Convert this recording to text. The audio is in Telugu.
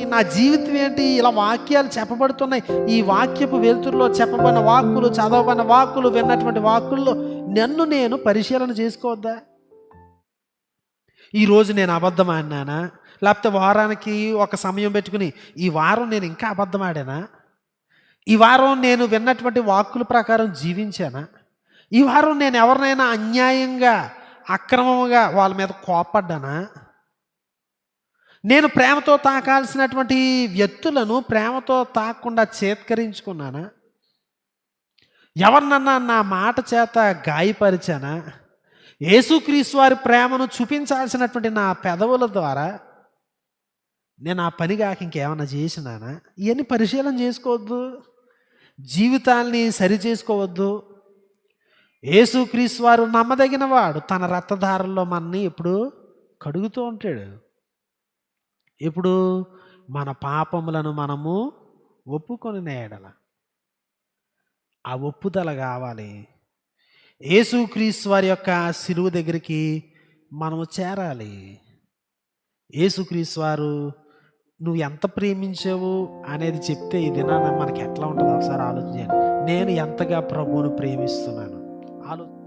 నా జీవితం ఏంటి? ఇలా వాక్యాలు చెప్పబడుతున్నాయి. ఈ వాక్యపు వెలుతురులో చెప్పబడిన వాక్కులు చదవబడిన వాక్కులు విన్నటువంటి వాక్కుల్లో నన్ను నేను పరిశీలన చేసుకోవద్దా? ఈరోజు నేను అబద్ధం ఆడినానా లేకపోతే వారానికి ఒక సమయం పెట్టుకుని ఈ వారం నేను ఇంకా అబద్ధం ఆడానా ఈ వారం నేను విన్నటువంటి వాక్కుల ప్రకారం జీవించానా? ఈ వారం నేను ఎవరినైనా అన్యాయంగా అక్రమంగా వాళ్ళ మీద కోపడ్డానా నేను ప్రేమతో తాకాల్సినటువంటి వ్యక్తులను ప్రేమతో తాకకుండా చేత్కరించుకున్నానా? ఎవరినన్నా నా మాట చేత గాయపరిచానా? యేసుక్రీస్తు వారి ప్రేమను చూపించాల్సినటువంటి నా పెదవుల ద్వారా నేను ఆ పని కాక ఇంకేమైనా చేసినానా? ఇవన్నీ పరిశీలన చేసుకోవద్దు. జీవితాల్ని సరి చేసుకోవద్దు. యేసుక్రీస్తు వారు నమ్మదగిన వాడు తన రక్తధారల్లో మనని ఎప్పుడు కడుగుతూ ఉంటాడు. ఇప్పుడు మన పాపములను మనము ఒప్పుకొని నేడల. ఆ ఒప్పుదల కావాలి. యేసుక్రీస్తు వారి యొక్క శిలువు దగ్గరికి మనము చేరాలి. యేసుక్రీస్తు వారు నువ్వు ఎంత ప్రేమించావు? అనేది చెప్తే ఈ దినాన మనకి ఎట్లా ఉంటుందో ఒకసారి ఆలోచించండి. నేను ఎంతగా ప్రభువును ప్రేమిస్తున్నాను? ఆలో